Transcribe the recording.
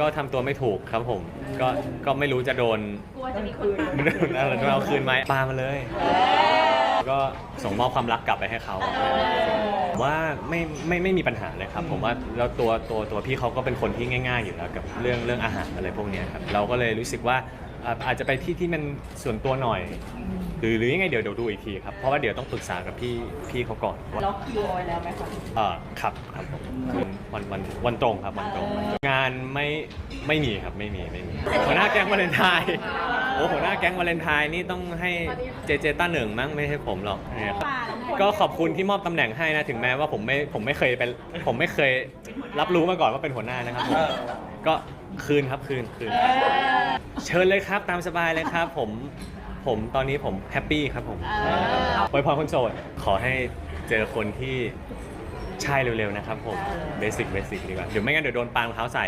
ก็ทำตัวไม่ถูกครับผม ก็ก็ไม่รู้จะโดนกลัวจะมีคนตามโดนอะไรโดนเอาคืนไหมปามาเลย ก็ส่งมอบความรักกลับไปให้เขาว่าไม่ไม่ไม่มีปัญหาเลยครับ ผมว่าแล้วตัวตัวตัวพี่เขาก็เป็นคนที่ง่าย ๆ อยู่แล้วกับเรื่องเรื่องอาหารอะไรพวกเนี้ยครับเราก็เลยรู้สึกว่าอ่าอาจจะไปที่ที่มันส่วนตัวหน่อย หรือหรือยังไงเดี๋ยวเดี๋ยวดูอีกทีครับเพราะว่าเดี๋ยวต้องปรึกษากับพี่พี่เขาก่อนว่าล็อกคิวเอาไว้แล้วไหมคะเอ่อครับครับผมคืนวันวันวันตรงครับวันตรง งานไม่ไม่มีครับไม่มีไม่มีหัวหน้าแก๊งวาเลนไทน์โอ้หัวหน้าแก๊งวาเลนไทน์นี่ต้องให้เจเจต้าหนึ่งมั้งไม่ใช่ผมหรอกเนี่ยครับก็ขอบคุณที่มอบตำแหน่งให้นะถึงแม้ว่าผมไม่ผมไม่เคยเป็นผมไม่เคยรับรู้มาก่อนว่าเป็นหัวหน้านะครับผมก็คืนครับคืนคืน เชิญเลยครับตามสบายเลยครับผม ผมตอนนี้ผมแฮปปี้ครับผมไว้พรคนโสดขอให้เจอคนที่ใช่เร็วๆนะครับผมเบสิกเบสิกดีกว่าเดี๋ยวไม่งั้นเดี๋ยวโดนปางเท้าใส่